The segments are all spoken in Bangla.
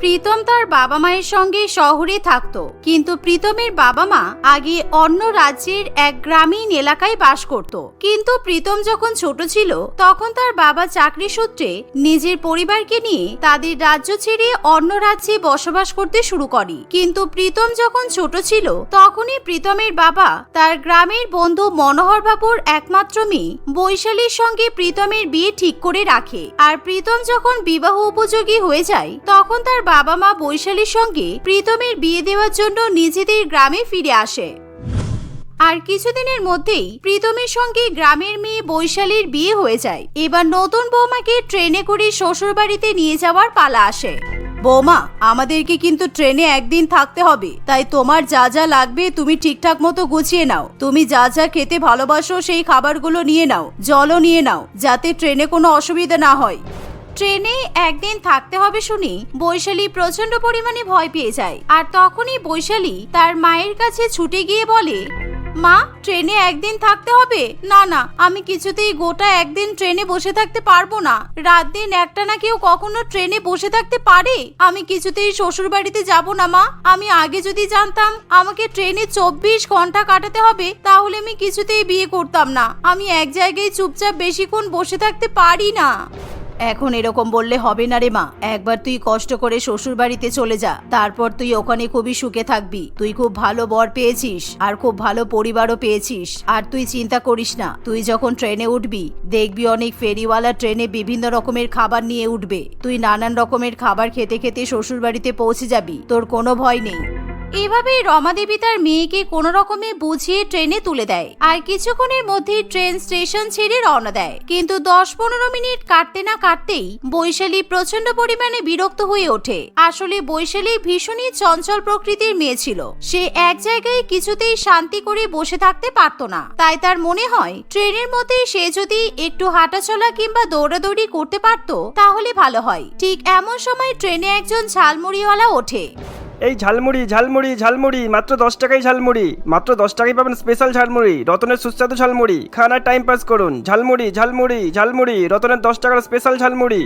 প্রীতম তার বাবা মায়ের সঙ্গে শহরে থাকতো। কিন্তু প্রীতমের বাবা মা আগে অন্য রাজ্যের এক গ্রামীণ এলাকায় বাস করত। কিন্তু প্রীতম যখন ছোট ছিল, তখন তার বাবা চাকরি সূত্রে নিজের পরিবারকে নিয়ে তাদের রাজ্য ছেড়ে অন্য রাজ্যে বসবাস করতে শুরু করে। কিন্তু প্রীতম যখন ছোট ছিল, তখনই প্রীতমের বাবা তার গ্রামের বন্ধু মনোহর বাবুর একমাত্র মেয়ে বৈশালীর সঙ্গে প্রীতমের বিয়ে ঠিক করে রাখে। আর প্রীতম যখন বিবাহ উপযোগী হয়ে যায়, তখন তার বাবা মা বৈশালীর সঙ্গে প্রীতমের বিয়ে দেওয়ার জন্য নিজেদের গ্রামে ফিরে আসে। আর কিছুদিনের মধ্যেই প্রীতমের সঙ্গে গ্রামের মেয়ে বৈশালীর বিয়ে হয়ে যায়। এবার নতুন বৌমাকে ট্রেনে করে শ্বশুর বাড়িতে নিয়ে যাওয়ার পালা আসে। বৌমা, আমাদেরকে কিন্তু ট্রেনে একদিন থাকতে হবে। তাই তোমার যা যা লাগবে তুমি ঠিকঠাক মতো গুছিয়ে নাও। তুমি যা যা খেতে ভালোবাসো সেই খাবারগুলো নিয়ে নাও। জলও নিয়ে নাও, যাতে ট্রেনে কোনো অসুবিধা না হয়। ট্রেনে একদিন থাকতে হবে শুনি বৈশালী প্রচণ্ড পরিমাণে ভয় পেয়ে যায়। আর তখনই বৈশালী তার মায়ের কাছে ছুটে গিয়ে বলে, মা, ট্রেনে একদিন থাকতে হবে? না না, আমি কিছুতেই গোটা একদিন ট্রেনে বসে থাকতে পারব না। রাত দিন একটা না কেউ কখনো ট্রেনে বসে থাকতে পারে? আমি কিছুতেই শ্বশুর বাড়িতে যাব না, মা। আমি আগে যদি জানতাম আমাকে ট্রেনে চব্বিশ ঘণ্টা কাটাতে হবে, তাহলে আমি কিছুতেই বিয়ে করতাম না। আমি এক জায়গায় চুপচাপ বেশিক্ষণ বসে থাকতে পারি না। এখন এরকম বললে হবে না রে মা। একবার তুই কষ্ট করে শ্বশুর বাড়িতে চলে যা। তারপর তুই ওখানে খুবই সুখে থাকবি। তুই খুব ভালো বর পেয়েছিস আর খুব ভালো পরিবারও পেয়েছিস। আর তুই চিন্তা করিস না, তুই যখন ট্রেনে উঠবি, দেখবি অনেক ফেরিওয়ালা ট্রেনে বিভিন্ন রকমের খাবার নিয়ে উঠবে। তুই নানান রকমের খাবার খেতে খেতে শ্বশুর বাড়িতে পৌঁছে যাবি। তোর কোনো ভয় নেই। এভাবেই রমাদেবী তার মেয়েকে কোনো রকমে বুঝিয়ে ট্রেনে তুলে দেয়। আর কিছুক্ষণের মধ্যে ট্রেন স্টেশন ছেড়ে রওনা দেয়। কিন্তু দশ পনেরো মিনিট কাটতে না কাটতেই বৈশালী প্রচণ্ড পরিমাণে বিরক্ত হয়ে ওঠে। আসলে বৈশালী ভীষণই চঞ্চল প্রকৃতির মেয়ে ছিল। সে এক জায়গায় কিছুতেই শান্তি করে বসে থাকতে পারত না। তাই তার মনে হয়, ট্রেনের মধ্যে সে যদি একটু হাঁটাচলা কিংবা দৌড়াদৌড়ি করতে পারত, তাহলে ভালো হয়। ঠিক এমন সময় ট্রেনে একজন ঝালমুড়িওয়ালা ওঠে। এই ঝালমুড়ি ঝালমুড়ি ঝালমুড়ি, মাত্র দশ টাকাই ঝালমুড়ি। মাত্র দশ টাকাই পাবেন স্পেশাল ঝালমুড়ি, রতনের সুস্বাদু ঝালমুড়ি। খানার টাইম পাস করুন। ঝালমুড়ি ঝালমুড়ি ঝালমুড়ি, রতনের দশ টাকার স্পেশাল ঝালমুড়ি।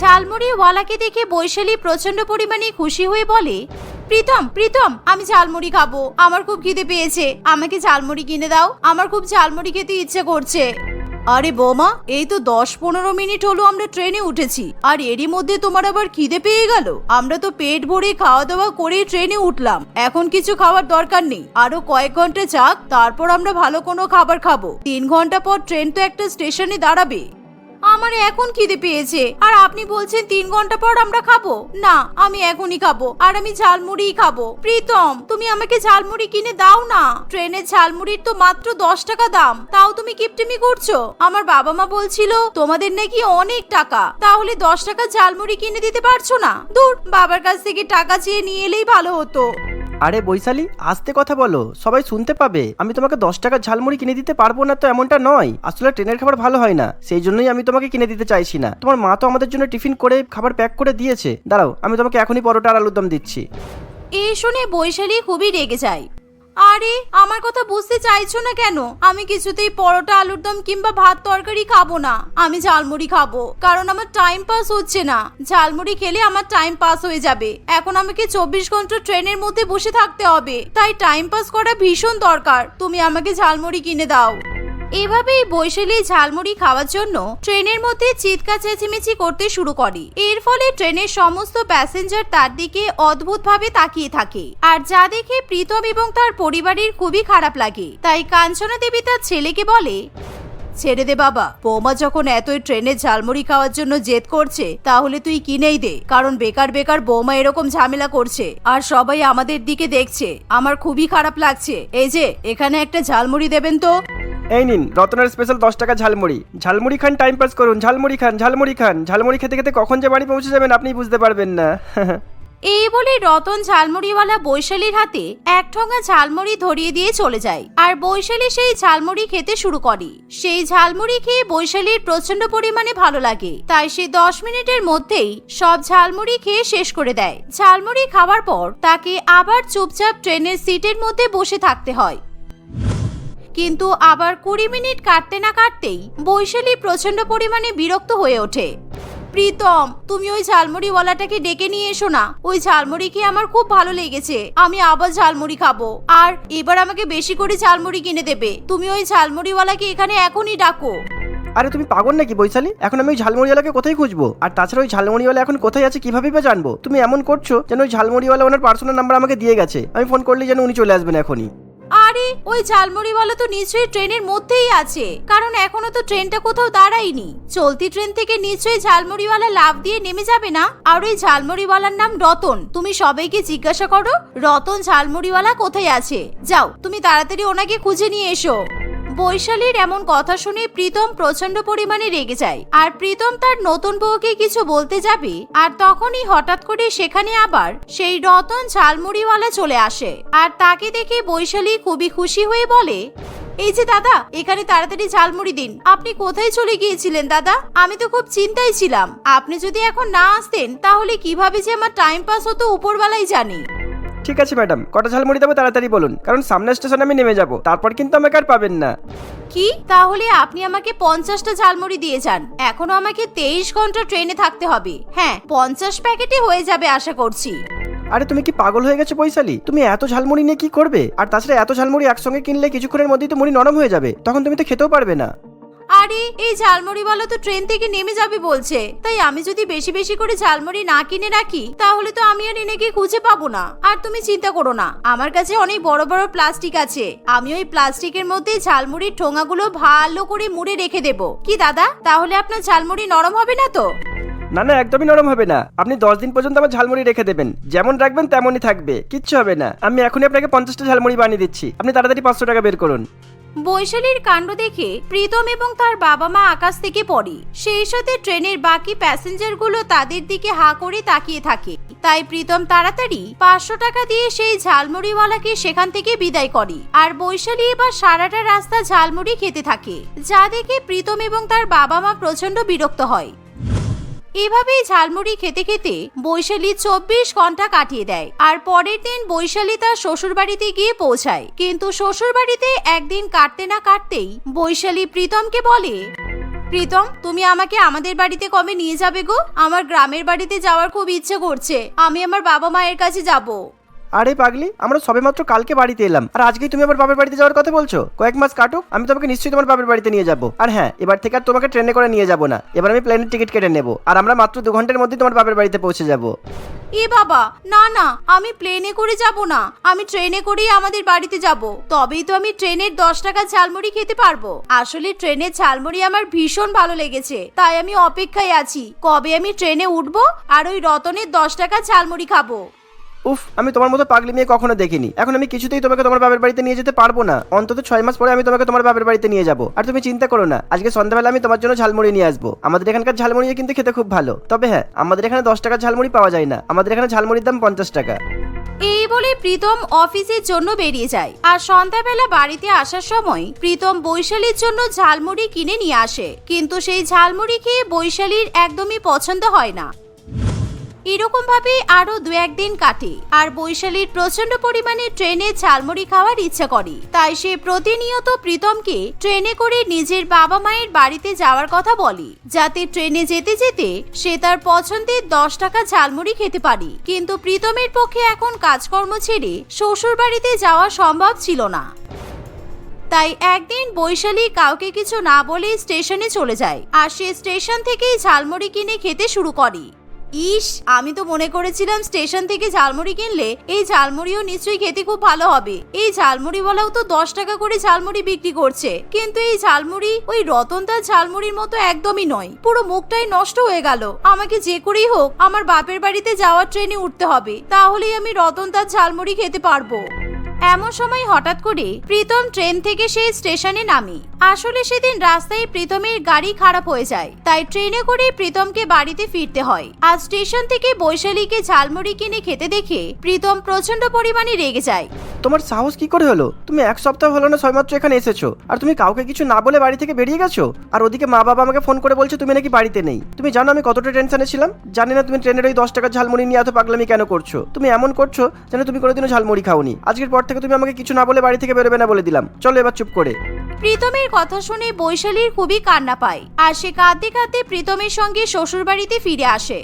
ঝালমুড়ি ওয়ালাকে দেখে বৈশালী প্রচণ্ড পরিমাণে খুশি হয়ে বলে, প্রীতম প্রীতম, আমি ঝালমুড়ি খাব। আমার খুব খিদে পেয়েছে। আমাকে ঝালমুড়ি কিনে দাও। আমার খুব ঝালমুড়ি খেতে ইচ্ছে করছে। আরে বোমা, এই তো দশ পনেরো মিনিট হলো আমরা ট্রেনে উঠেছি। আর এরই মধ্যে তোমার আবার খিদে পেয়ে গেল। আমরা তো পেট ভরে খাওয়া দাওয়া করে ট্রেনে উঠলাম। এখন কিছু খাওয়ার দরকার নেই। আরও কয়েক ঘণ্টা যাক, তারপর আমরা ভালো কোনো খাবার খাব। তিন ঘণ্টা পর ট্রেন তো একটা স্টেশনে দাঁড়াবে। আমার এখন খিদে পেয়েছে। আর আপনি বলছেন তিন ঘণ্টা পর আমরা খাব? না, আমি এখনই খাব। আর আমি ঝালমুড়িই খাব। প্রীতম, তুমি আমাকে ঝালমুড়ি কিনে দাও না। ট্রেনের ঝালমুড়ির তো মাত্র দশ টাকা দাম। তাও তুমি কিপটিমি করছ? আমার বাবা মা বলছিল, তোমাদের নাকি অনেক টাকা। তাহলে দশ টাকা ঝালমুড়ি কিনে দিতে পারছ না? দূর বাবার কাছ থেকে টাকা চেয়ে নিয়ে এলেই ভালো হতো। আরে বৈশালী, আস্তে কথা বলো। সবাই শুনতে পাবে। আমি তোমাকে দশ টাকার ঝালমুড়ি কিনে দিতে পারব না তো এমনটা নয়। আসলে ট্রেনের খাবার ভালো হয় না। সেই জন্যই আমি তোমাকে কিনে দিতে চাইছি না। তোমার মা তো আমাদের জন্য টিফিন করে খাবার প্যাক করে দিয়েছে। দাঁড়াও, আমি তোমাকে এখনই পরোটা আর আলুর দম দিচ্ছি। এই শুনে বৈশালী খুবই রেগে যায়। আরে, আমার কথা বুঝতে চাইছো না কেন? আমি কিছুতেই পরোটা, আলুর দম কিংবা ভাত তরকারি খাব না। আমি ঝালমুড়ি খাব, কারণ আমার টাইম পাস হচ্ছে না। ঝালমুড়ি খেলে আমার টাইম পাস হয়ে যাবে। এখন আমাকে চব্বিশ ঘণ্টা ট্রেনের মধ্যে বসে থাকতে হবে। তাই টাইম পাস করা ভীষণ দরকার। তুমি আমাকে ঝালমুড়ি কিনে দাও। এভাবেই বৈশালী ঝালমুড়ি খাওয়ার জন্য ট্রেনের মধ্যে চিৎকা চেঁচিমেচি করতে শুরু করে। এর ফলে ট্রেনের সমস্ত প্যাসেঞ্জার তার দিকে অদ্ভুতভাবে তাকিয়ে থাকে। আর যা দেখে প্রীতম এবং তার পরিবারের খুবই খারাপ লাগে। তাই কাঞ্চনা দেবী তার ছেলেকে বলে ছেড়ে দে বাবা। বৌমা যখন এতই ট্রেনে ঝালমুড়ি খাওয়ার জন্য জেদ করছে, তাহলে তুই কিনেই দে? কারণ বেকার বেকার বৌমা এরকম ঝামেলা করছে। আর সবাই আমাদের দিকে দেখছে। আমার খুবই খারাপ লাগছে। এই যে, এখানে একটা ঝালমুড়ি দেবেন তো? এই নিন, রতনের স্পেশাল দশ টাকা ঝালমুড়ি। ঝালমুড়ি খান টাইম পাস করুন। ঝালমুড়ি খান ঝালমুড়ি খান। ঝালমুড়ি খেতে খেতে কখন যে বাড়ি পৌঁছে যাবেন আপনি বুঝতে পারবেন না। এই বলে রতন ঝালমুড়িওয়ালা বৈশালীর হাতে এক ঠোঙা ঝালমুড়ি ধরিয়ে দিয়ে চলে যায়। আর বৈশালী সেই ঝালমুড়ি খেতে শুরু করে। সেই ঝালমুড়ি খেয়ে বৈশালীর প্রচণ্ড পরিমাণে ভালো লাগে। তাই সে দশ মিনিটের মধ্যেই সব ঝালমুড়ি খেয়ে শেষ করে দেয়। ঝালমুড়ি খাওয়ার পর তাকে আবার চুপচাপ ট্রেনের সিটের মধ্যে বসে থাকতে হয়। কিন্তু আবার কুড়ি মিনিট কাটতে না কাটতেই বৈশালী প্রচণ্ড পরিমাণে বিরক্ত হয়ে ওঠে। প্রীতম, তুমি ওই ঝালমুড়িওয়ালাটাকে ডেকে নিয়ে এসো না। ওই ঝালমুড়ি খেয়ে আমার খুব ভালো লেগেছে। আমি আবার ঝালমুড়ি খাব। আর এবার আমাকে বেশি করে ঝালমুড়ি কিনে দেবে। তুমি ওই ঝালমুড়িওয়ালাকে এখানে এখনই ডাকো। আরে তুমি পাগল নাকি বৈশালী? এখন আমি ওই ঝালমুড়িওয়ালাকে কোথায় খুঁজবো? আর তাছাড়া ওই ঝালমুড়িওয়ালা এখন কোথায় আছে কীভাবে বা জানব? তুমি এমন করছ যেন ওই ঝালমুড়িওয়ালা ওনার পার্সোনাল নাম্বার আমাকে দিয়ে গেছে। আমি ফোন করলে যেন উনি চলে আসবেন এখনই। ওই ঝালমুড়িওয়ালা তো নিশ্চয়ই ট্রেনের মধ্যেই আছে। কারণ এখনও তো ট্রেনটা কোথাও দাঁড়ায়নি। চলতি ট্রেন থেকে নিশ্চয়ই ঝালমুড়িওয়ালা লাভ দিয়ে নেমে যাবে না? আর ওই ঝালমুড়িওয়ালার নাম রতন। তুমি সবাইকে জিজ্ঞাসা করো, রতন ঝালমুড়িওয়ালা কোথায় আছে? যাও, তুমি তাড়াতাড়ি ওনাকে খুঁজে নিয়ে এসো। বৈশালীর এমন কথা শুনে প্রীতম প্রচণ্ড পরিমাণে রেগে যায়। আর প্রীতম তার নতুন বউকে কিছু বলতে যাবে, আর তখনই হঠাৎ করে সেখানে আবার সেই রতন ঝালমুড়িওয়ালা চলে আসে। আর তাকে দেখে বৈশালী খুবই খুশি হয়ে বলে, এই যে দাদা, এখানে তাড়াতাড়ি ঝালমুড়ি দিন। আপনি কোথায় চলে গিয়েছিলেন দাদা? আমি তো খুব চিন্তায় ছিলাম। আপনি যদি এখন না আসতেন, তাহলে কীভাবে যে আমার টাইম পাস হতো উপরবেলায় জানি। ঠিক আছে ম্যাডাম। কটা ঝালমুড়ি দেবো তাড়াতাড়ি বলুন কারণ সামনের স্টেশনে আমি নেমে যাব। তারপর কিন্তু আমাকে আর পাবেন না। কি? তাহলে আপনি আমাকে পঞ্চাশটা ঝালমুড়ি দিয়ে যান। এখনও আমাকে তেইশ ঘণ্টা ট্রেনে থাকতে হবে। হ্যাঁ পঞ্চাশ প্যাকেটে হয়ে যাবে আশা করছি। আরে তুমি কি পাগল হয়ে গেছো বৈশালী? তুমি এত ঝালমুড়ি নিয়ে কি করবে? আর তাছাড়া এত ঝালমুড়ি একসঙ্গে কিনলে কিছুক্ষণের মধ্যেই তো মুড়ি নরম হয়ে যাবে। তখন তুমি তো খেতেও পারবে না। আরে, এই ঝালমুড়িওয়ালা তো ট্রেন থেকে নেমে যাবে বলছে। তাই আমি যদি বেশি বেশি করে ঝালমুড়ি না কিনে রাখি, তাহলে তো আমি আর এনেকে খুঁজে পাবো না। আর তুমি চিন্তা করো না, আমার কাছে অনেক বড় বড় প্লাস্টিক আছে। আমি ওই প্লাস্টিকের মধ্যে ঝালমুড়ির ঠোঙাগুলো ভালো করে মুড়ে রেখে দেব। কি দাদা, তাহলে আপনার ঝালমুড়ি নরম হবে না তো? না না, একদমই নরম হবে না। আপনি দশ দিন পর্যন্ত আমার ঝালমুড়ি রেখে দেবেন। যেমন রাখবেন তেমনই থাকবে। কিচ্ছু হবে না। আমি এখনই আপনাকে পঞ্চাশটা ঝালমুড়ি বানিয়ে দিচ্ছি। আপনি তাড়াতাড়ি পাঁচশো টাকা বের করুন। বৈশালীর কাণ্ড দেখে প্রীতম এবং তার বাবা মা আকাশ থেকে পড়ে। সেই সাথে ট্রেনের বাকি প্যাসেঞ্জারগুলো তাদের দিকে হা করে তাকিয়ে থাকে। তাই প্রীতম তাড়াতাড়ি পাঁচশো টাকা দিয়ে সেই ঝালমুড়িওয়ালাকে সেখান থেকে বিদায় করে আর বৈশালী এবার সারাটা রাস্তা ঝালমুড়ি খেতে থাকে। যা দেখে প্রীতম এবং তার বাবা মা প্রচণ্ড বিরক্ত হয়। এভাবেই ঝালমুড়ি খেতে খেতে বৈশালী চব্বিশ ঘণ্টা কাটিয়ে দেয়। আর পরের দিন বৈশালী তার শ্বশুর বাড়িতে গিয়ে পৌঁছায়। কিন্তু শ্বশুর বাড়িতে একদিন কাটতে না কাটতেই বৈশালী প্রীতমকে বলে, প্রীতম, তুমি আমাকে আমাদের বাড়িতে কবে নিয়ে যাবে গো? আমার গ্রামের বাড়িতে যাওয়ার খুব ইচ্ছে করছে। আমি আমার বাবা মায়ের কাছে যাব। আরে পাগলি, আমরা সবেমাত্র কালকে বাড়িতে এলাম। আর আজকেই তুমি আবার বাবার বাড়িতে যাওয়ার কথা বলছো? কয়েক মাস কাটুক, আমি তোমাকে নিশ্চয়ই তোমার বাবার বাড়িতে নিয়ে যাব। আর হ্যাঁ এবার থেকে আর তোমাকে ট্রেনে করে নিয়ে যাব না। এবার আমি প্লেনের টিকিট কেটে নেব। আর আমরা মাত্র দু ঘণ্টার মধ্যে তোমার বাবার বাড়িতে পৌঁছে যাব। এ বাবা, না না, আমি প্লেনে করে যাব না। আমি ট্রেনে করেই আমাদের বাড়িতে যাব। তবেই তো আমি ট্রেনের দশ টাকা ঝালমুড়ি খেতে পারব। আসলে ট্রেনের ঝালমুড়ি আমার ভীষণ ভালো লেগেছে। তাই আমি অপেক্ষায় আছি। কবে আমি ট্রেনে উঠবো? আর ওই রতনের দশ টাকা ঝালমুড়ি খাব। উফ, আমি তোমার মতো পাগলি মেয়ে কখনো দেখিনি। এখন আমি কিছুতেই তোমাকে তোমার বাবার বাড়িতে নিয়ে যেতে পারব না। অন্তত ছয় মাস পরে আমি তোমাকে তোমার বাবার বাড়িতে নিয়ে যাব। আর তুমি চিন্তা করো না, আজকে সন্ধ্যাবেলা আমি তোমার জন্য ঝালমুড়ি নিয়ে আসব। আমাদের এখানকার ঝালমুড়ি কিন্তু খেতে খুব ভালো। তবে হ্যাঁ আমাদের এখানে দশ টাকার ঝালমুড়ি পাওয়া যায় না। আমাদের এখানে ঝালমুড়ির দাম পঞ্চাশ টাকা। এই বলে প্রীতম অফিসের জন্য বেরিয়ে যায়। আর সন্ধ্যাবেলা বাড়িতে আসার সময় প্রীতম বৈশালীর জন্য ঝালমুড়ি কিনে নিয়ে আসে। কিন্তু সেই ঝালমুড়ি খেয়ে বৈশালীর একদমই পছন্দ হয় না। এরকম ভাবে আরও দু একদিন কাটে, আর বৈশালীর প্রচণ্ড পরিমাণে ট্রেনে ঝালমুড়ি খাওয়ার ইচ্ছা করে। তাই সে প্রতিনিয়ত প্রীতমকে ট্রেনে করে নিজের বাবা মায়ের বাড়িতে যাওয়ার কথা বলে, যাতে ট্রেনে যেতে যেতে সে তার পছন্দের দশ টাকা ঝালমুড়ি খেতে পারে। কিন্তু প্রীতমের পক্ষে এখন কাজকর্ম ছেড়ে শ্বশুর বাড়িতে যাওয়া সম্ভব ছিল না। তাই একদিন বৈশালী কাউকে কিছু না বলে স্টেশনে চলে যায়, আর সে স্টেশন থেকেই ঝালমুড়ি কিনে খেতে শুরু করে। ইস, আমি তো মনে করেছিলাম স্টেশন থেকে ঝালমুড়ি কিনলে এই ঝালমুড়িও নিশ্চয়ই খেতে খুব ভালো হবে। এই ঝালমুড়িওয়ালাও তো দশ টাকা করে ঝালমুড়ি বিক্রি করছে। কিন্তু এই ঝালমুড়ি, ওই রতনদার ঝালমুড়ির মতো একদমই নয়। পুরো মুখটাই নষ্ট হয়ে গেল। আমাকে যে করেই হোক, আমার বাপের বাড়িতে যাওয়ার ট্রেনে উঠতে হবে। তাহলেই আমি রতনদার ঝালমুড়ি খেতে পারব। এমন সময় হঠাৎ করে প্রীতম ট্রেন থেকে সেই স্টেশনে নামে। আসলে সেদিন রাস্তায় প্রীতমের গাড়ি খারাপ হয়ে যায়, তাই ট্রেনে করে প্রীতমকে বাড়িতে ফিরতে হয়। আর স্টেশন থেকে বৈশালীকে ঝালমুড়ি কিনে খেতে দেখে প্রীতম প্রচণ্ড পরিমাণে রেগে যায়। তোমার সাহস কি করে হলো? তুমি এক সপ্তাহ হলো না ছয়মাত্র এখানে এসেছ। আর তুমি কাউকে কিছু না বলে বাড়ি থেকে বেরিয়ে গেছো? আর ওদিকে মা বাবা আমাকে ফোন করে বলছে তুমি নাকি বাড়িতে নেই। তুমি জানো আমি কতটা টেনশনে ছিলাম? জানি না তুমি ট্রেনের ওই দশ টাকার ঝালমুড়ি নিয়ে এত পাগলামি কেন করছ? তুমি এমন করছ যেন তুমি কোনোদিনও ঝালমুড়ি খাওনি। আজকের পর থেকে তুমি আমাকে কিছু না বলে বাড়ি থেকে বেরোবে না বলে দিলাম। চলো এবার চুপ করে। প্রীতমের কথা শুনে বৈশালীর খুবই কান্না পায় আর সে কাঁদতে কাঁদতে প্রীতমের সঙ্গে শ্বশুরবাড়িতে ফিরে আসে।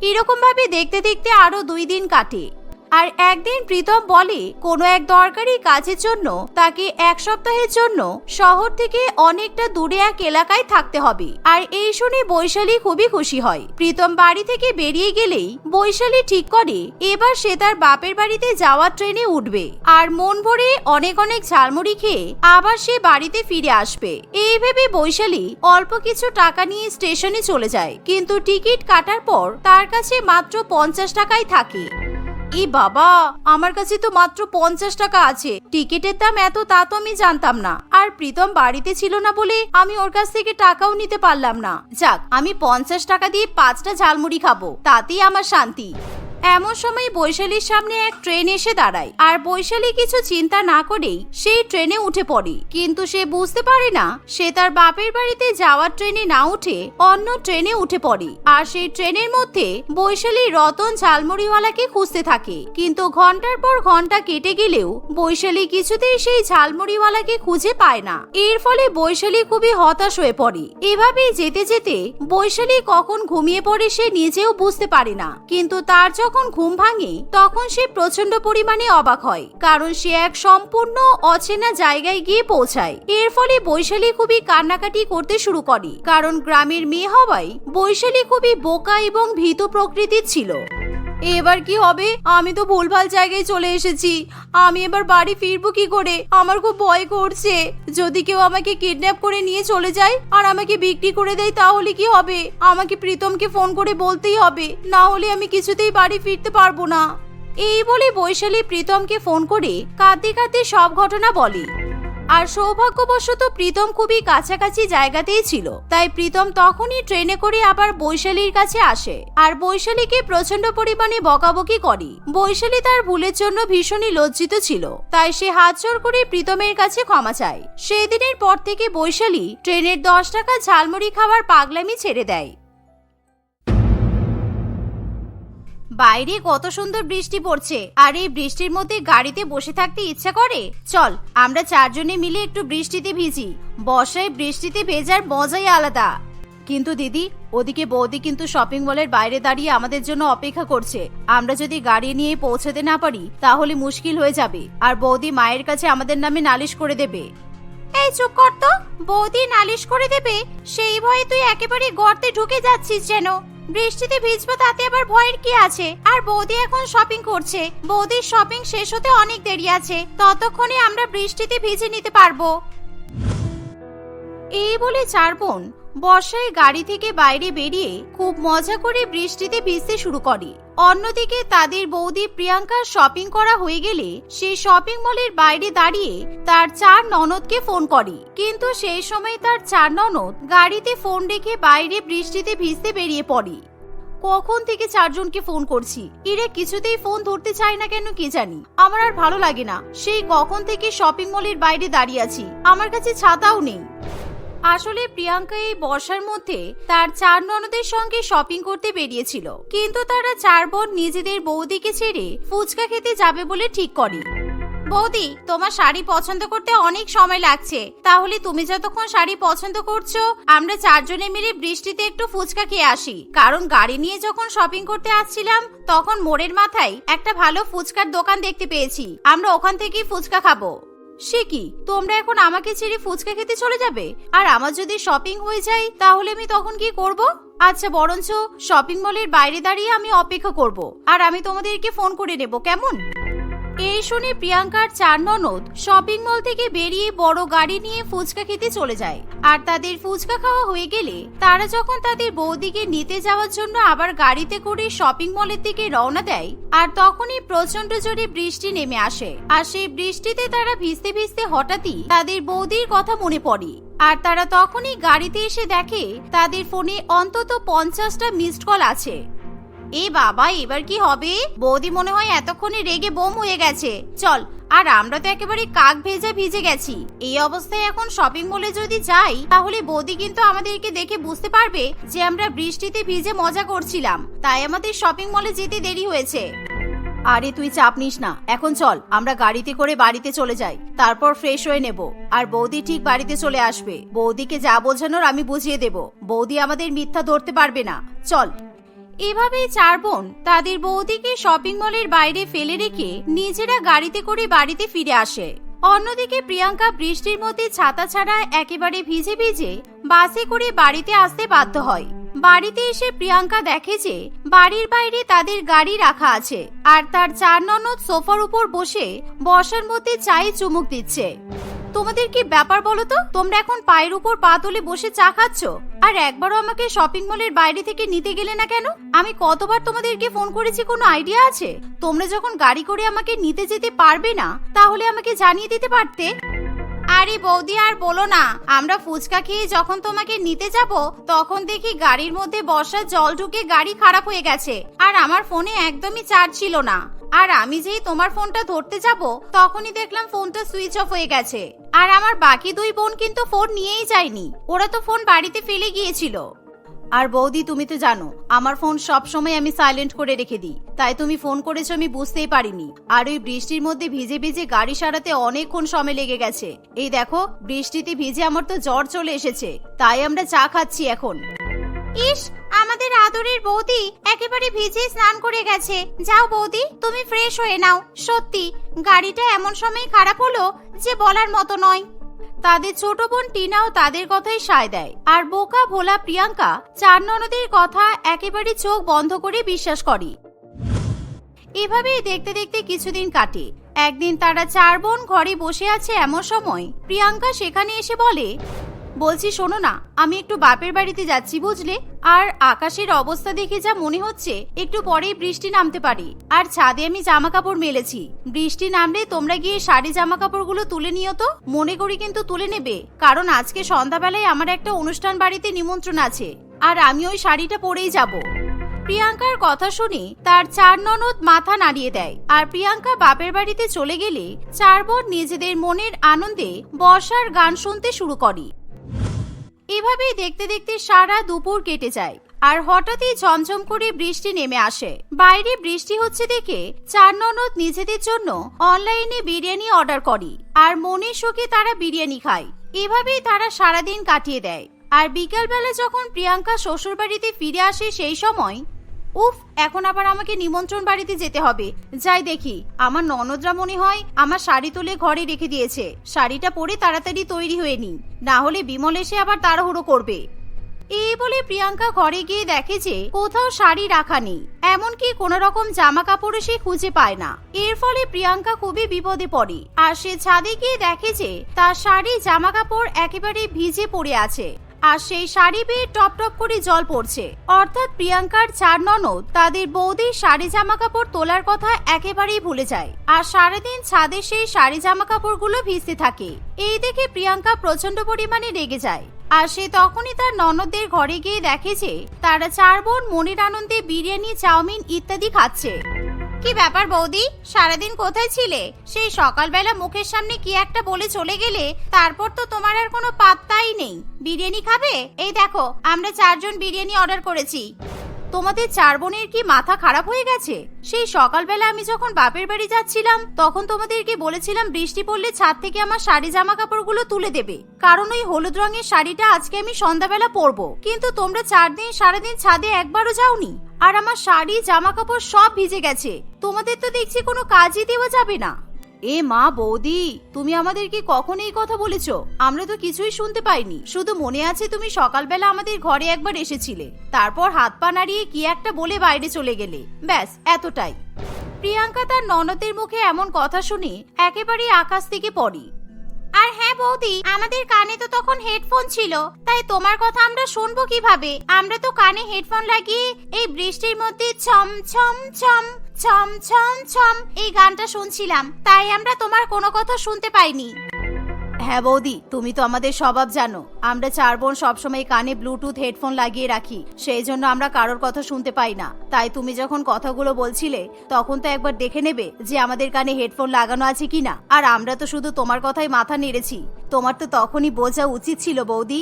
এরকম ভাবে দেখতে দেখতে আরও দুই দিন কাটে। আর একদিন প্রীতম বলে, কোনো এক দরকারি কাজের জন্য, তাকে এক সপ্তাহের জন্য শহর থেকে অনেকটা দূরে এক এলাকায় থাকতে হবে। আর এই শুনে বৈশালী খুবই খুশি হয়। প্রীতম বাড়ি থেকে বেরিয়ে গেলেই বৈশালী ঠিক করে, এবার সে তার বাপের বাড়িতে যাওয়ার ট্রেনে উঠবে। আর মন ভরে অনেক অনেক ঝালমুড়ি খেয়ে আবার সে বাড়িতে ফিরে আসবে। এই ভেবে বৈশালী অল্প কিছু টাকা নিয়ে স্টেশনে চলে যায়। কিন্তু টিকিট কাটার পর তার কাছে মাত্র পঞ্চাশ টাকাই থাকে। ই বাবা, আমার কাছে তো মাত্র পঞ্চাশ টাকা আছে। টিকিটের দাম এত, তা তো আমি জানতাম না। আর প্রীতম বাড়িতে ছিল না বলে আমি ওর কাছ থেকে টাকাও নিতে পারলাম না। যাক, আমি পঞ্চাশ টাকা দিয়ে পাঁচটা ঝালমুড়ি খাব। তাতেই আমার শান্তি। এমন সময় বৈশালীর সামনে এক ট্রেন এসে দাঁড়ায়। আর বৈশালী কিছু চিন্তা না করেই সেই ট্রেনে উঠে পড়ে। কিন্তু সে বুঝতে পারে না, সে তার বাপের বাড়িতে যাওয়ার ট্রেনে না উঠে অন্য ট্রেনে উঠে পড়ে। আর সেই ট্রেনের মধ্যে বৈশালী রতন ঝালমুড়িওয়ালাকে খুঁজতে থাকে। কিন্তু ঘণ্টার পর ঘণ্টা কেটে গেলেও বৈশালী কিছুতেই সেই ঝালমুড়িওয়ালাকে খুঁজে পায় না। এর ফলে বৈশালী খুবই হতাশ হয়ে পড়ে। এভাবেই যেতে যেতে বৈশালী কখন ঘুমিয়ে পড়ে সে নিজেও বুঝতে পারে না। কিন্তু তার যখন ঘুম ভাঙে, তখন সে প্রচণ্ড পরিমাণে অবাক হয়, কারণ সে এক সম্পূর্ণ অচেনা জায়গায় গিয়ে পৌঁছায়। এর ফলে বৈশালী খুবই কান্নাকাটি করতে শুরু করে, কারণ গ্রামের মেয়ে হওয়ায় বৈশালী খুবই বোকা এবং ভীত প্রকৃতির ছিল। এবার কি হবে? আমি তো ভুলভাল জায়গায় চলে এসেছি। আমি এবার বাড়ি ফিরবো কি করে? আমার খুব ভয় করছে। যদি কেউ আমাকে কিডন্যাপ করে নিয়ে চলে যায় আর আমাকে বিক্রি করে দেয়, তাহলে কি হবে? আমাকে প্রীতমকে ফোন করে বলতেই হবে। না হলে আমি কিছুতেই বাড়ি ফিরতে পারব না। এই বলে বৈশালী প্রীতমকে ফোন করে কাঁদতে কাঁদতে সব ঘটনা বলে। আর সৌভাগ্যবশত প্রীতম খুবই কাছাকাছি জায়গাতেই ছিল। তাই প্রীতম তখনই ট্রেনে করে আবার বৈশালীর কাছে আসে। আর বৈশালীকে প্রচণ্ড পরিমাণে বকাবকি করে। বৈশালী তার ভুলের জন্য ভীষণই লজ্জিত ছিল। তাই সে হাত জোর করে প্রীতমের কাছে ক্ষমা চায়। সেই দিনের পর থেকে বৈশালী ট্রেনের দশ টাকা ঝালমুড়ি খাওয়ার পাগলামি ছেড়ে দেয়। বাইরে কত সুন্দর বৃষ্টি পড়ছে। আর এই বৃষ্টির মধ্যে গাড়িতে বসে থাকতে ইচ্ছা করে? চল, আমরা চারজনে মিলে একটু বৃষ্টিতে ভিজি। বর্ষায় বৃষ্টিতে ভেজার মজাই আলাদা। কিন্তু দিদি, ওদিকে বৌদি কিন্তু শপিং মলের বাইরে দাঁড়িয়ে আমাদের জন্য অপেক্ষা করছে। আমরা যদি গাড়ি নিয়ে পৌঁছাতে না পারি, তাহলে মুশকিল হয়ে যাবে। আর বৌদি মায়ের কাছে আমাদের নামে নালিশ করে দেবে। এই চুপ কর তো, বৌদি নালিশ করে দেবে। সেই ভয়ে তুই একেবারে গর্তে ঢুকে যাচ্ছিস যেন। বৃষ্টিতে ভিজবো তাতে আবার ভয়ের কি আছে? আর বৌদি এখন শপিং করছে। বৌদির শপিং শেষ হতে অনেক দেরি আছে। ততক্ষণে আমরা বৃষ্টিতে ভিজে নিতে পারব। এই বলে চার বোন বর্ষায় গাড়ি থেকে বাইরে বেরিয়ে খুব মজা করে বৃষ্টিতে ভিজতে শুরু করে। অন্যদিকে তাদের বৌদি প্রিয়াঙ্কার শপিং করা হয়ে গেলে সে শপিং মলের বাইরে দাঁড়িয়ে তার চার ননদকে ফোন করে। কিন্তু সেই সময় তার চার ননদ গাড়িতে ফোন রেখে বাইরে বৃষ্টিতে ভিজতে বেরিয়ে পড়ে। কখন থেকে চারজনকে ফোন করছি? এরা কিছুতেই ফোন ধরতে চায় না কেন কি জানি? আমার আর ভালো লাগে না। সেই কখন থেকে শপিং মলের বাইরে দাঁড়িয়ে আছি। আমার কাছে ছাতাও নেই। আসলে প্রিয়াঙ্কা এই বর্ষার মধ্যে তার চার ননদের সঙ্গে শপিং করতে বেরিয়েছিল। কিন্তু তারা চার বোন নিজেদের বৌদিকে ছেড়ে ফুচকা খেতে যাবে বলে ঠিক করে। বৌদি, তোমার শাড়ি পছন্দ করতে অনেক সময় লাগছে। তাহলে তুমি যতক্ষণ শাড়ি পছন্দ করছ, আমরা চারজনে মিলে বৃষ্টিতে একটু ফুচকা খেয়ে আসি। কারণ গাড়ি নিয়ে যখন শপিং করতে আসছিলাম, তখন মোড়ের মাথায় একটা ভালো ফুচকার দোকান দেখতে পেয়েছি। আমরা ওখান থেকেই ফুচকা খাব। সে কি? তোমরা এখন আমাকে ছেড়ে ফুচকা খেতে চলে যাবে? আর আমার যদি শপিং হয়ে যায়, তাহলে আমি তখন কি করব? আচ্ছা বরঞ্চ শপিং মলের বাইরে দাঁড়িয়ে আমি অপেক্ষা করব। আর আমি তোমাদেরকে ফোন করে নেব, কেমন? এই শুনে প্রিয়াঙ্কার চার ননদ শপিং মল থেকে বেরিয়ে বড় গাড়ি নিয়ে ফুচকা খেতে চলে যায়। আর তাদের ফুচকা খাওয়া হয়ে গেলে তারা যখন তাদের বৌদিকে নিতে যাওয়ার জন্য আবার গাড়িতে করে শপিং মলের দিকে রওনা দেয়, আর তখনই প্রচণ্ড জোরে বৃষ্টি নেমে আসে। আর সেই বৃষ্টিতে তারা ভিজতে ভিজতে হঠাৎই তাদের বৌদির কথা মনে পড়ে। আর তারা তখনই গাড়িতে এসে দেখে তাদের ফোনে অন্তত পঞ্চাশটা মিসড কল আছে। এ বাবা, এবার কি হবে? বৌদি মনে হয় এতক্ষণে রেগে বোম হয়ে গেছে। চল, আর আমরা তো একেবারে কাক ভেজা ভিজে গেছি। এই অবস্থায় এখন শপিং মলে যদি যাই, তাহলে বৌদি কিন্তু আমাদেরকে দেখে বুঝতে পারবে যে আমরা বৃষ্টিতে ভিজে মজা করছিলাম। তাই আমাদের শপিং মলে যেতে দেরি হয়েছে। আরে তুই চাপ নিস না। এখন চল, আমরা গাড়িতে করে বাড়িতে চলে যাই। তারপর ফ্রেশ হয়ে নেব। আর বৌদি ঠিক বাড়িতে চলে আসবে। বৌদিকে যা বোঝানোর আমি বুঝিয়ে দেব। বৌদি আমাদের মিথ্যা ধরতে পারবে না। চল। এভাবেই চার বোন তাদের বৌদিকে শপিং মলের বাইরে ফেলে রেখে নিজেরা গাড়িতে করে বাড়িতে ফিরে আসে। অন্যদিকে প্রিয়াঙ্কা বৃষ্টির মধ্যে ছাতা ছাড়া একেবারে ভিজে ভিজে বাসে করে বাড়িতে আসতে বাধ্য হয়। বাড়িতে এসে প্রিয়াঙ্কা দেখে যে বাড়ির বাইরে তাদের গাড়ি রাখা আছে আর তার চার ননদ সোফার উপর বসে বসার মধ্যে চায়ে চুমুক দিচ্ছে। তোমাদের কি ব্যাপার বলো তো? তোমরা এখন পায়ের উপর পা তুলে বসে চা খাচ্ছ? আর একবারও আমাকে শপিং মলের বাইরে থেকে নিতে গেলে না কেন? আমি কতবার তোমাদেরকে ফোন করেছি কোনো আইডিয়া আছে? তোমরা যখন গাড়ি করে আমাকে নিতে যেতে পারবে না, তাহলে আমাকে জানিয়ে দিতে পারতে? আরে বৌদি, আর বলো না। আমরা ফুচকা খেয়ে যখন তোমাকে নিতে যাব, তখন দেখি গাড়ির মধ্যে বর্ষার জল ঢুকে গাড়ি খারাপ হয়ে গেছে। আর আমার ফোনে একদমই চার্জ ছিল না। আর আমি যেই তোমার ফোনটা ধরতে যাব, তখনই দেখলাম ফোনটা সুইচ অফ হয়ে গেছে। আর আমার বাকি দুই বোন কিন্তু ফোন নিয়েই যায়নি। ওরা তো ফোন বাড়িতে ফেলে গিয়েছিল। আর বৌদি, তুমি তো জানো, আমার ফোন সব সময় আমি সাইলেন্ট করে রেখে দিই। তাই তুমি ফোন করেছ আমি বুঝতেই পারিনি। আর ওই বৃষ্টির মধ্যে ভিজে ভিজে গাড়ি সারাতে অনেকক্ষণ সময় লেগে গেছে। এই দেখো, বৃষ্টিতে ভিজে আমার তো জ্বর চলে এসেছে। তাই আমরা চা খাচ্ছি এখন। ইস, আমাদের আদরের বৌদি একেবারে ভিজে স্নান করে গেছে। যাও বৌদি, তুমি ফ্রেশ হয়ে নাও। সত্যি, গাড়িটা এমন সময় খারাপ হলো যে বলার মতো নয়। তাদের ছোট বোন টিনাও তাদের কথাই সায় দেয়। আর বোকা ভোলা প্রিয়াঙ্কা চার ননদের কথা একেবারে চোখ বন্ধ করে বিশ্বাস করে। এভাবেই দেখতে দেখতে কিছুদিন কাটে। একদিন তারা চার বোন ঘরে বসে আছে এমন সময় প্রিয়াঙ্কা সেখানে এসে বলে বলছি, শোনো না, আমি একটু বাপের বাড়িতে যাচ্ছি বুঝলে? আর আকাশের অবস্থা দেখে যা মনে হচ্ছে, একটু পরেই বৃষ্টি নামতে পারে। আর ছাদে আমি জামা কাপড় মেলেছি। বৃষ্টি নামলে তোমরা গিয়ে শাড়ি জামা কাপড়গুলো তুলে নিও তো। মনে করি কিন্তু তুলে নেবে, কারণ আজকে সন্ধ্যাবেলায় আমার একটা অনুষ্ঠান বাড়িতে নিমন্ত্রণ আছে। আর আমি ওই শাড়িটা পরেই যাব। প্রিয়াঙ্কার কথা শুনে তার চার ননদ মাথা নাড়িয়ে দেয়। আর প্রিয়াঙ্কা বাপের বাড়িতে চলে গেলে চার বোন নিজেদের মনের আনন্দে বর্ষার গান শুনতে শুরু করে। এভাবেই দেখতে দেখতে সারা দুপুর কেটে যায়। আর হঠাৎই ঝমঝম করে বৃষ্টি নেমে আসে। বাইরে বৃষ্টি হচ্ছে দেখে চার ননদ নিজেদের জন্য অনলাইনে বিরিয়ানি অর্ডার করি। আর মনের শোকে তারা বিরিয়ানি খায়। এভাবেই তারা সারাদিন কাটিয়ে দেয়। আর বিকেলবেলা যখন প্রিয়াঙ্কা শ্বশুরবাড়িতে ফিরে আসে সেই সময় উফ, এখন আবার আমাকে নিমন্ত্রণ বাড়িতে যেতে হবে। যাই দেখি, আমার ননদরা মনে হয়, আমার শাড়ি তুলে ঘরে রেখে দিয়েছে। শাড়িটা পরে তাড়াতাড়ি তৈরি হয়ে নি না হলে বিমল এসে আবার তাড়াহুড়ো করবে। এই বলে প্রিয়াঙ্কা ঘরে গিয়ে দেখে যে কোথাও শাড়ি রাখা নেই, এমনকি কোন রকম জামা কাপড়ও সে খুঁজে পায় না। এর ফলে প্রিয়াঙ্কা খুবই বিপদে পড়ে, আর সে ছাদে গিয়ে দেখে যে তার শাড়ি জামা কাপড় একেবারে ভিজে পড়ে আছে। আর সেই শাড়ি বেয়ে টপ টপ করে জল পড়ছে। অর্থাৎ প্রিয়াঙ্কার চার ননদ, তাদের বৌদির শাড়ি জামা কাপড় তোলার কথা একেবারেই ভুলে যায়। আর সারাদিন ছাদে সেই শাড়ি জামা কাপড়গুলো ভিজতে থাকে। এই দেখে প্রিয়াঙ্কা প্রচণ্ড পরিমাণে রেগে যায়। আর সে তখনই তার ননদদের ঘরে গিয়ে দেখে যে, তারা চার বোন মনির আনন্দে বিরিয়ানি, চাউমিন ইত্যাদি খাচ্ছে। কি ব্যাপার বৌদি? সারাদিন কোথায় ছিলে? সেই সকালবেলা মুখের সামনে কি একটা বলে চলে গেলে, তারপর তো তোমার আর কোনো পাত্তাই নেই। বিরিয়ানি খাবে? এই দেখো, আমরা চারজন বিরিয়ানি অর্ডার করেছি। তোমাদের চার বোনের কি মাথা খারাপ হয়ে গেছে? সেই সকালবেলা আমি যখন বাপের বাড়ি যাচ্ছিলাম, তখন তোমাদেরকে বলেছিলাম বৃষ্টি পড়লে ছাদ থেকে আমার শাড়ি জামা কাপড়গুলো তুলে দেবে। কারণ ওই হলুদ রঙের শাড়িটা আজকে আমি সন্ধ্যাবেলা পরবো। কিন্তু তোমরা চার দিন সারাদিন ছাদে একবারও যাওনি। আর আমার শাড়ি জামা কাপড় সব ভিজে গেছে। তোমাদের তো দেখছি কোনো কাজই দেওয়া যাবে না। এ মা বৌদি, তুমি আমাদেরকে কখন এই কথা বলেছ। আমরা তো কিছুই শুনতে পাইনি। শুধু মনে আছে তুমি সকালবেলা আমাদের ঘরে একবার এসেছিলে। তারপর হাত পা নাড়িয়ে কি একটা বলে বাইরে চলে গেলে। ব্যাস, এতটাই। প্রিয়াঙ্কা তার ননদের মুখে এমন কথা শুনে একেবারেই আকাশ থেকে পড়ি। আর হ্যাঁ বৌদি, আমাদের কানে তো তখন হেডফোন ছিল। তাই তোমার কথা আমরা শুনব কীভাবে? আমরা তো কানে হেডফোন লাগিয়ে এই বৃষ্টির মধ্যে ছম ছম ছম ছম ছম ছম এই গানটা শুনছিলাম। তাই আমরা তোমার কোনো কথা শুনতে পাইনি। হ্যাঁ বৌদি, তুমি তো আমাদের স্বভাব জানো। আমরা চার বোন সবসময় কানে ব্লুটুথ হেডফোন লাগিয়ে রাখি, সেই জন্য আমরা কারোর কথা শুনতে পাই না। তাই তুমি যখন কথাগুলো বলছিলে, তখন তো একবার দেখে নেবে যে আমাদের কানে হেডফোন লাগানো আছে কিনা। আর আমরা তো শুধু তোমার কথাই মাথা নেড়েছি। তোমার তো তখনই বোঝা উচিত ছিল বৌদি।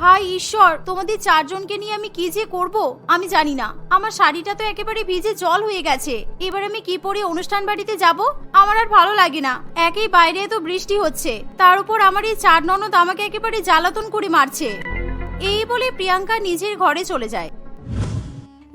হাই ঈশ্বর, তোমাদের চারজনকে নিয়ে আমি কি যে করব? আমি জানি না। আমার শাড়িটা তো একেবারে ভিজে জল হয়ে গেছে। এবার আমি কি পরে অনুষ্ঠান বাড়িতে যাব? আমার আর ভালো লাগে না। একই বাইরে তো বৃষ্টি হচ্ছে। তার উপর আমার এই চার ননদ আমাকে একেবারে জ্বালাতন করে মারছে। এই বলে প্রিয়াঙ্কা নিজের ঘরে চলে যায়।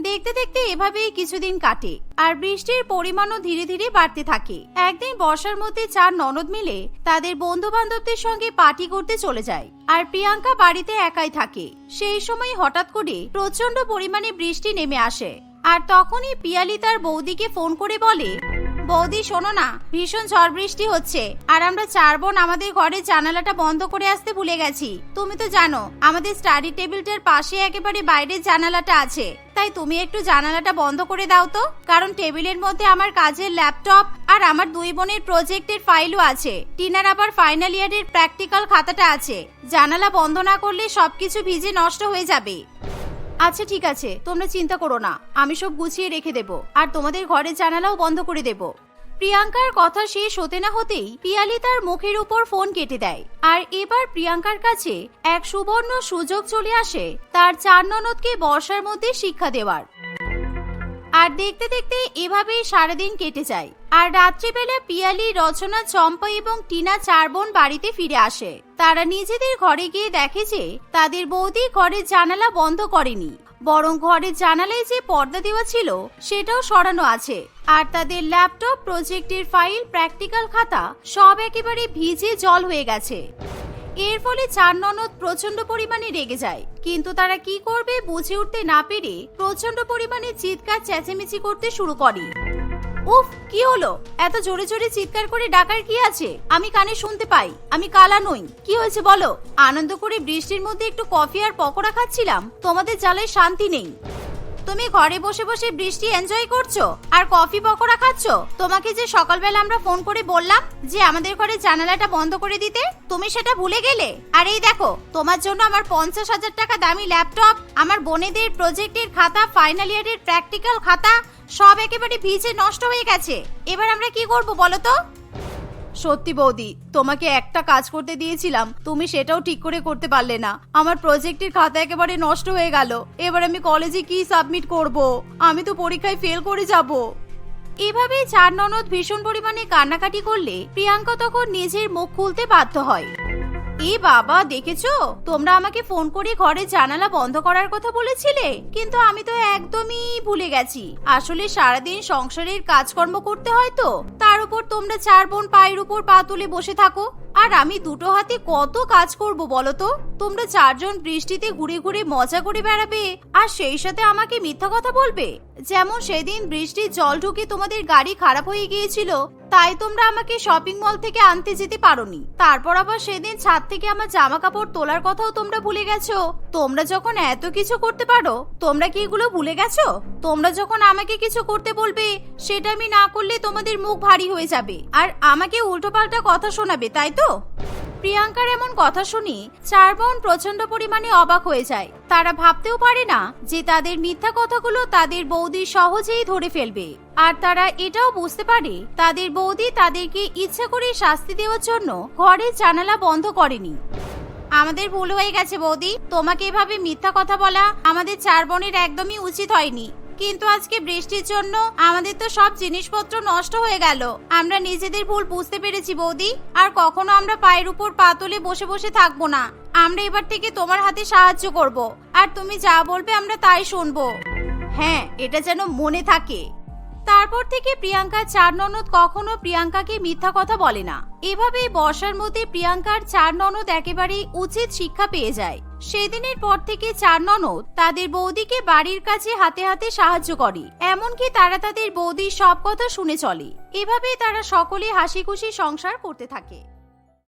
দেখতে দেখতে এভাবেই কিছুদিন কাটে, আর বৃষ্টির পরিমাণও ধীরে ধীরে বাড়তে থাকে। একদিন বর্ষার মধ্যে চার ননদ মিলে তাদের বন্ধু বান্ধবদের সঙ্গে পার্টি করতে চলে যায়, আর প্রিয়াঙ্কা বাড়িতে একাই থাকে। সেই সময় হঠাৎ করে প্রচণ্ড পরিমাণে বৃষ্টি নেমে আসে, আর তখনই পিয়ালি তার বৌদিকে ফোন করে বলে বৌদি, শোনো না, ভীষণ ঝড় বৃষ্টি হচ্ছে। আর আমরা চার বোন আমাদের ঘরের জানালাটা বন্ধ করে আসতে ভুলে গেছি। তুমি তো জানো, আমাদের স্টাডি টেবিলটার পাশে একেবারে বাইরের জানালাটা আছে। তাই তুমি একটু জানালাটা বন্ধ করে দাও তো, কারণ টেবিলের মধ্যে আমার কাজের ল্যাপটপ আর আমার দুই বোনের প্রজেক্টের ফাইলও আছে। টিনার আবার ফাইনাল ইয়ারের প্র্যাকটিক্যাল খাতাটা আছে। জানালা বন্ধ না করলে সবকিছু ভিজে নষ্ট হয়ে যাবে। আচ্ছা ঠিক আছে। তোমরা চিন্তা করো না। আমি সব গুছিয়ে রেখে দেব। আর তোমাদের ঘরের জানালাও বন্ধ করে দেব। প্রিয়াঙ্কার কথা শেষ হতে না হতেই পিয়ালি তার মুখের উপর ফোন কেটে দেয়। আর এবার প্রিয়াঙ্কার কাছে এক সুবর্ণ সুযোগ চলে আসে তার চার ননদকে বর্ষার মধ্যে শিক্ষা দেওয়ার। আর দেখতে দেখতে এভাবেই সারাদিন কেটে যায়। আর রাত্রিবেলা পিয়ালি, রচনা, চম্পা এবং টিনা চার বোন বাড়িতে ফিরে আসে। তারা নিজেদের ঘরে গিয়ে দেখে যে তাদের বৌদি ঘরের জানালা বন্ধ করেনি। বরং ঘরের জানালায় যে পর্দা দেওয়া ছিল, সেটাও সরানো আছে। আর তাদের ল্যাপটপ, প্রজেক্টের ফাইল, প্র্যাকটিক্যাল খাতা সব একেবারে ভিজে জল হয়ে গেছে। এর ফলে চার ননদ প্রচণ্ড পরিমাণে রেগে যায়। কিন্তু তারা কি করবে বুঝে উঠতে না পেরে প্রচণ্ড পরিমাণে চিৎকার, চেঁচেমেচি করতে শুরু করে। উফ, কি হলো? এত জোরে জোরে চিৎকার করে ডাকার কি আছে? আমি কানে শুনতে পাই, আমি কালা নই। কি হয়েছে বলো? আনন্দ করে বৃষ্টির মধ্যে একটু কফি আর পকোড়া খাচ্ছিলাম, তোমাদের জ্বালায় শান্তি নেই। তুমি ঘরে বসে বসে বৃষ্টি এনজয় করছ? আর কফি পকোড়া খাচ্ছ? তোমাকে যে সকালবেলা আমরা ফোন করে বললাম যে আমাদের ঘরে জানালাটা বন্ধ করে দিতে, তুমি সেটা ভুলে গেলে? আর এই দেখো, তোমার জন্য আমার পঞ্চাশ হাজার টাকা দামি ল্যাপটপ আমার বোনেদের প্রজেক্টের খাতা ফাইনাল ইয়ারের প্র্যাকটিক্যাল খাতা সব একেবারে ভিজে নষ্ট হয়ে গেছে। এবার আমরা কি করব বলো তো? সত্যি বৌদি, তোমাকে একটা কাজ করতে দিয়েছিলাম, তুমি সেটাও ঠিক করে করতে পারলে না। আমার প্রজেক্টের খাতা একেবারে নষ্ট হয়ে গেল। এবার আমি কলেজে কি সাবমিট করব? আমি তো পরীক্ষায় ফেল করে যাব। এভাবে চার ননদ ভীষণ পরিমাণে কান্নাকাটি করলে প্রিয়াঙ্কা তখন নিজের মুখ খুলতে বাধ্য হয়। এ বাবা, দেখেছ? তোমরা আমাকে ফোন করে ঘরের জানালা বন্ধ করার কথা বলেছিলে, কিন্তু আমি তো একদমই ভুলে গেছি। আসলে সারাদিন সংসারের কাজকর্ম করতে হয় তো, তার উপর তোমরা চার বোন পায়ের উপর পা তুলে বসে থাকো। আর আমি দুটো হাতে কত কাজ করব বলো তো? তোমরা চারজন বৃষ্টিতে ঘুরে ঘুরে মজা করে বেড়াবে, আর সেই সাথে আমাকে মিথ্যা কথা বলবে? যেমন সেদিন বৃষ্টির জল ঢুকে তোমাদের গাড়ি খারাপ হয়ে গিয়েছিল, তাই তোমরা আমাকে শপিং মল থেকে আনতে যেতে পারোনি। তারপর আবার সেদিন ছাদ থেকে আমার জামা কাপড় তোলার কথাও তোমরা ভুলে গেছো? তোমরা যখন এত কিছু করতে পারো, তোমরা কি এগুলো ভুলে গেছো? তোমরা যখন আমাকে কিছু করতে বলবে, সেটা আমি না করলে তোমাদের মুখ ভারী হয়ে যাবে। আর আমাকে উল্টোপাল্টা কথা শোনাবে, তাই তো? প্রিয়াঙ্কার এমন কথা শুনি, চার বোন প্রচণ্ড পরিমাণে অবাক হয়ে যায়। তারা ভাবতেও পারে না যে তাদের মিথ্যা কথাগুলো তাদের বৌদি সহজেই ধরে ফেলবে। আর তারা এটাও বুঝতে পারে, তাদের বৌদি তাদেরকে ইচ্ছা করে শাস্তি দেওয়ার জন্য ঘরের জানালা বন্ধ করেনি। আমাদের ভুল হয়ে গেছে বৌদি, তোমাকে এভাবে মিথ্যা কথা বলা আমাদের চার বোনের একদমই উচিত হয়নি। কিন্তু আজকে বৃষ্টির জন্য আমাদের তো সব জিনিসপত্র নষ্ট হয়ে গেল। আমরা নিজেদের ভুল বুঝতে পেরেছি, বৌদি। আর কখনো আমরা পায়ের উপর পা তুলে বসে বসে থাকব না। আমরা এবার থেকে তোমার হাতে সাহায্য করব। আর তুমি যা বলবে আমরা তাই শুনব। হ্যাঁ এটা যেন মনে থাকে। তারপর থেকে প্রিয়াঙ্কার চার ননদ কখনো প্রিয়াঙ্কাকে মিথ্যা কথা বলে না। এভাবেই বর্ষার মধ্যে প্রিয়াঙ্কার চার ননদ একেবারেই উচিত শিক্ষা পেয়ে যায়। সেদিনের পর থেকে চার ননদ তাদের বৌদিকে বাড়ির কাছে হাতে হাতে সাহায্য করে, এমনকি তারা তাদের বৌদির সব কথা শুনে চলে। এভাবেই তারা সকলে হাসি খুশি সংসার করতে থাকে।